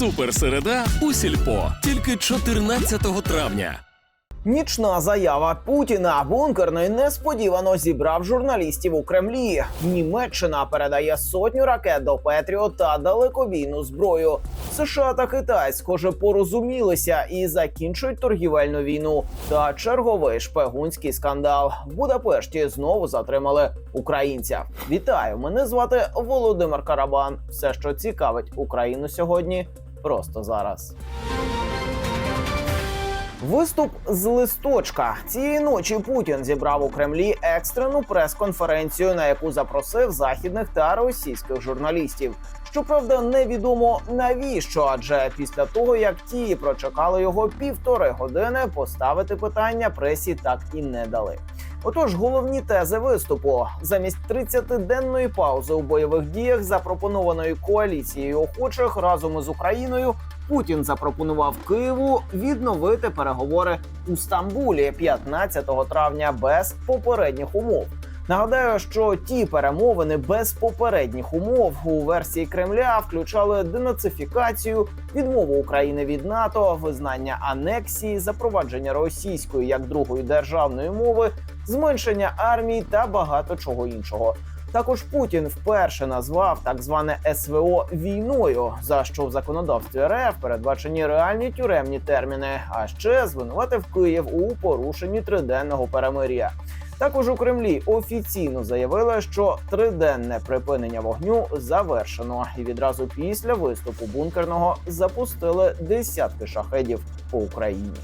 Суперсереда у сільпо тільки 14 травня. Нічна заява Путіна бункерний несподівано зібрав журналістів у Кремлі. Німеччина передає сотню ракет до Петріот та далекобійну зброю. США та Китай, схоже, порозумілися і закінчують торгівельну війну. Та черговий шпигунський скандал в Будапешті знову затримали українця. Вітаю! Мене звати Володимир Карабан. Все, що цікавить Україну сьогодні, просто зараз. Виступ з листочка цієї ночі Путін зібрав у Кремлі екстрену прес-конференцію, на яку запросив західних та російських журналістів. Щоправда, невідомо навіщо, адже після того як ті прочекали його півтори години, поставити питання пресі так і не дали. Отож, головні тези виступу замість 30-денної паузи у бойових діях, запропонованої коаліцією охочих разом із Україною, Путін запропонував Києву відновити переговори у Стамбулі 15 травня без попередніх умов. Нагадаю, що ті перемовини без попередніх умов у версії Кремля включали денацифікацію, відмову України від НАТО, визнання анексії, запровадження російської як другої державної мови, зменшення армії та багато чого іншого. Також Путін вперше назвав так зване СВО війною, за що в законодавстві РФ передбачені реальні тюремні терміни. А ще звинуватив Київ у порушенні триденного перемир'я. Також у Кремлі офіційно заявили, що триденне припинення вогню завершено, і відразу після виступу бункерного запустили десятки шахедів по Україні.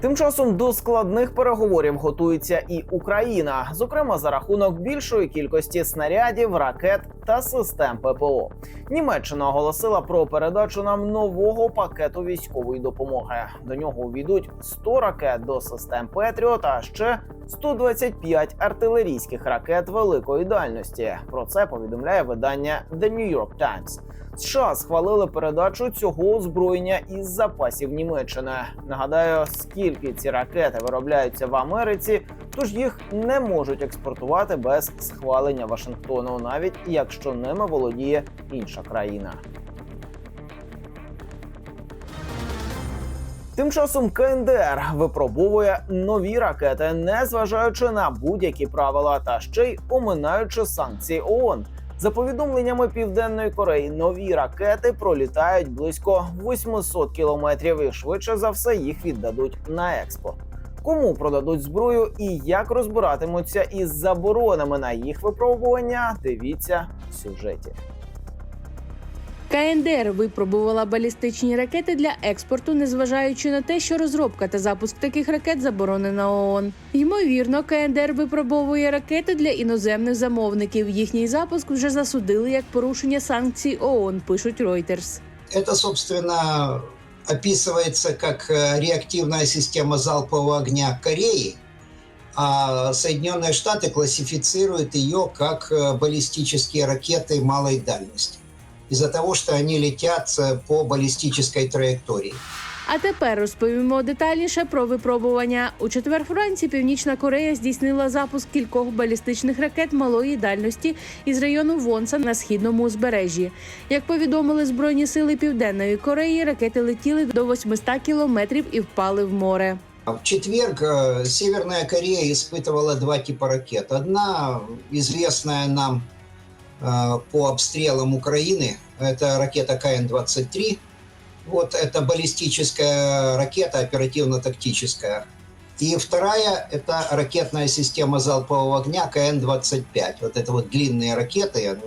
Тим часом до складних переговорів готується і Україна, зокрема за рахунок більшої кількості снарядів, ракет та систем ППО. Німеччина оголосила про передачу нам нового пакету військової допомоги. До нього увійдуть 100 ракет до систем Петріот, а ще 125 артилерійських ракет великої дальності. Про це повідомляє видання The New York Times. США схвалили передачу цього озброєння із запасів Німеччини. Нагадаю, скільки ці ракети виробляються в Америці, тож їх не можуть експортувати без схвалення Вашингтону, навіть якщо ними володіє інша країна. Тим часом КНДР випробовує нові ракети, не зважаючи на будь-які правила, та ще й оминаючи санкції ООН. За повідомленнями Південної Кореї, нові ракети пролітають близько 800 кілометрів і швидше за все їх віддадуть на експорт. Кому продадуть зброю і як розбиратимуться із заборонами на їх випробування? Дивіться в сюжеті. КНДР випробувала балістичні ракети для експорту, незважаючи на те, що розробка та запуск таких ракет заборонена ООН. Ймовірно, КНДР випробовує ракети для іноземних замовників. Їхній запуск вже засудили як порушення санкцій ООН, пишуть Reuters. Это, собственно, описывается как э, реактивная система залпового огня Кореи, а Соединенные Штаты классифицируют ее как э, баллистические ракеты малой дальности из-за того, что они летят э, по баллистической траектории. А тепер розповімо детальніше про випробування. У четвер вранці Північна Корея здійснила запуск кількох балістичних ракет малої дальності із району Вонса на східному узбережжі. Як повідомили збройні сили Південної Кореї, ракети летіли до 800 кілометрів і впали в море. А В четверг э, Северная Корея испытывала два типа ракет. Одна известная нам э, по обстрелам Украины, это ракета КН-23. Вот это баллистическая ракета оперативно-тактическая. И вторая – это ракетная система залпового огня КН-25. Вот это вот длинные ракеты, э,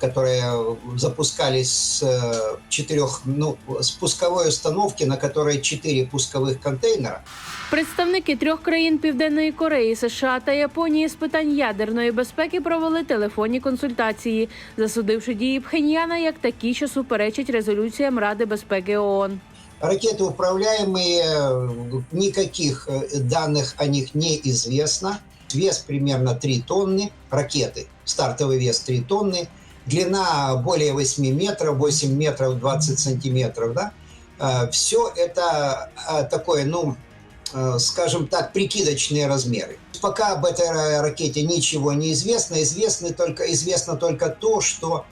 которые запускались с э, четырех, ну, с пусковой установки, на которой четыре пусковых контейнера. Представники трьох країн Південної Кореї, США та Японії з питань ядерної безпеки провели телефонні консультації, засудивши дії Пхеньяна як такі, що суперечать резолюціям Ради безпеки ООН. Ракеты управляемые, э, никаких э, данных о них неизвестно. Вес примерно 3 тонны, ракеты, стартовый вес 3 тонны, Длина более 8 метров, 8 метров 20 сантиметров. Да? Все это э, такое, ну, э, скажем так, прикидочные размеры. Пока об этой ра- ракете ничего не известно, известно только, известно только то, что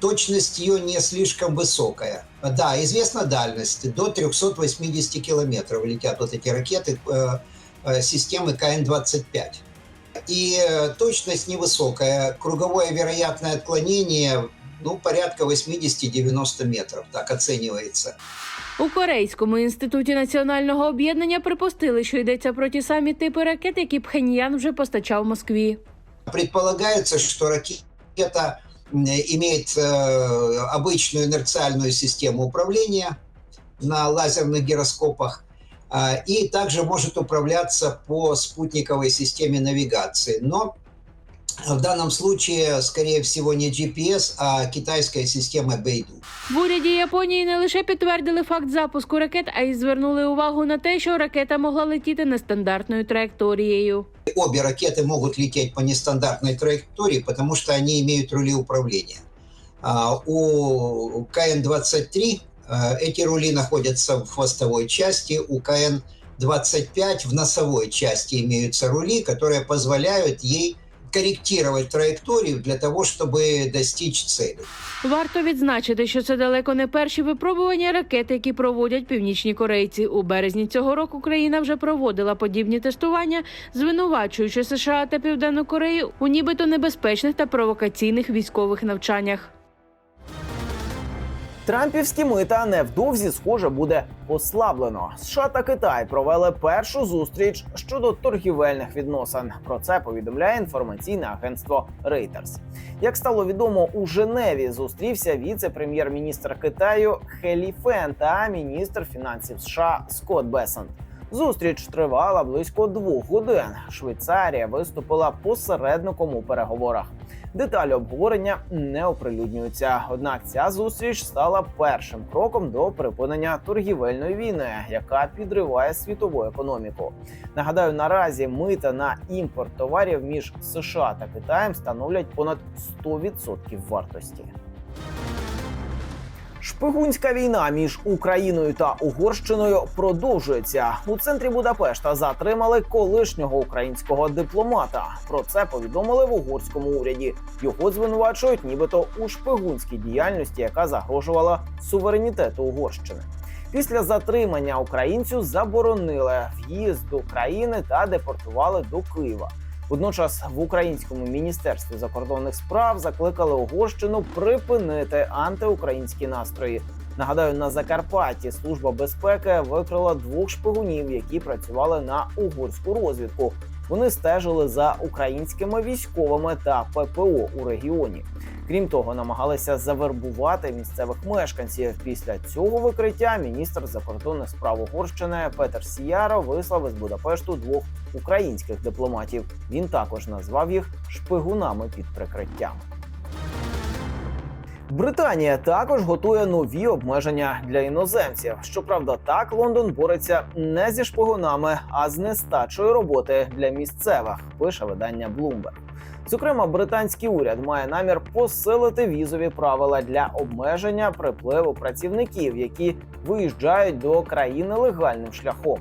точность ее не слишком высокая. Да, известна дальность, до 380 километров летят вот эти ракеты э, э, системы КН-25. И э, точность невысокая, круговое вероятное отклонение ну, порядка 80-90 метров, так оценивается. У Корейському інституті національного об'єднання припустили, що йдеться про ті самі типи ракет, які Пхеньян вже постачав Москві. Предполагается, что ракета м, имеет э, обычную инерциальную систему управления на лазерных гироскопах а, и также может управляться по спутниковой системе навигации. Но в данном случае, скорее всего, не GPS, а китайская система Beidou. В уряді Японії не лише підтвердили факт запуску ракет, а й звернули увагу на те, що ракета могла летіти нестандартною траєкторією. Обе ракеты могут лететь по нестандартной траектории, потому что они имеют рули управления. А, У КН-23 э, эти рули находятся в хвостовой части, у КН-25 в носовой части имеются рули, которые позволяют ей корректировать траекторию для того, чтобы достичь цели. Варто відзначити, що це далеко не перші випробування ракет, які проводять північні корейці. У березні цього року країна вже проводила подібні тестування, звинувачуючи США та Південну Корею у нібито небезпечних та провокаційних військових навчаннях. Трампівські мита невдовзі, схоже, буде послаблено. США та Китай провели першу зустріч щодо торгівельних відносин. Про це повідомляє інформаційне агентство Reuters. Як стало відомо, у Женеві зустрівся віце-прем'єр-міністр Китаю Хелі Фен та міністр фінансів США Скотт Бесент. Зустріч тривала близько двох годин. Швейцарія виступила посередником у переговорах. Деталі обговорення не оприлюднюються. Однак ця зустріч стала першим кроком до припинення торгівельної війни, яка підриває світову економіку. Нагадаю, наразі мита на імпорт товарів між США та Китаєм становлять понад 100% вартості. Шпигунська війна між Україною та Угорщиною продовжується. У центрі Будапешта затримали колишнього українського дипломата. Про це повідомили в угорському уряді. Його звинувачують, нібито у шпигунській діяльності, яка загрожувала суверенітету Угорщини. Після затримання українцю заборонили в'їзд до країни та депортували до Києва. Водночас в українському міністерстві закордонних справ закликали Угорщину припинити антиукраїнські настрої. Нагадаю, на Закарпатті служба безпеки викрила двох шпигунів, які працювали на угорську розвідку. Вони стежили за українськими військовими та ППО у регіоні. Крім того, намагалися завербувати місцевих мешканців. Після цього викриття міністр закордонних справ Угорщини Петер Сіяро вислав із Будапешту двох українських дипломатів. Він також назвав їх шпигунами під прикриттям. Британія також готує нові обмеження для іноземців. Щоправда, так Лондон бореться не зі шпигунами, а з нестачою роботи для місцевих. Пише видання Bloomberg. Зокрема, британський уряд має намір посилити візові правила для обмеження припливу працівників, які виїжджають до країни легальним шляхом.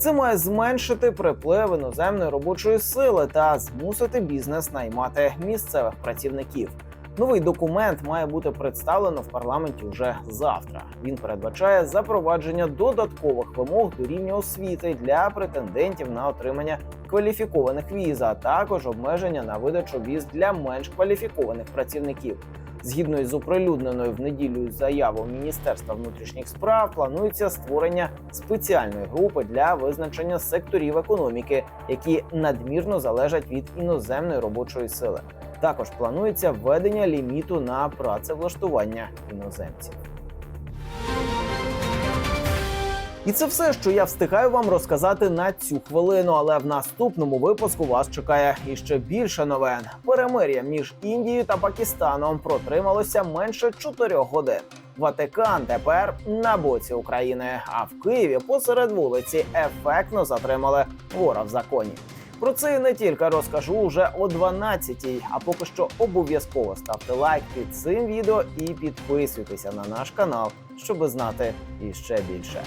Це має зменшити приплив іноземної робочої сили та змусити бізнес наймати місцевих працівників. Новий документ має бути представлено в парламенті вже завтра. Він передбачає запровадження додаткових вимог до рівня освіти для претендентів на отримання кваліфікованих віз, а також обмеження на видачу віз для менш кваліфікованих працівників. Згідно із оприлюдненою в неділю заявою Міністерства внутрішніх справ, планується створення спеціальної групи для визначення секторів економіки, які надмірно залежать від іноземної робочої сили. Також планується введення ліміту на працевлаштування іноземців. І це все, що я встигаю вам розказати на цю хвилину. Але в наступному випуску вас чекає іще більше новин. Перемир'я між Індією та Пакистаном протрималося менше 4 годин. Ватикан тепер на боці України. А в Києві посеред вулиці ефектно затримали вора в законі. Про це і не тільки розкажу уже о 12-й. А поки що обов'язково ставте лайк під цим відео і підписуйтеся на наш канал, щоб знати іще більше.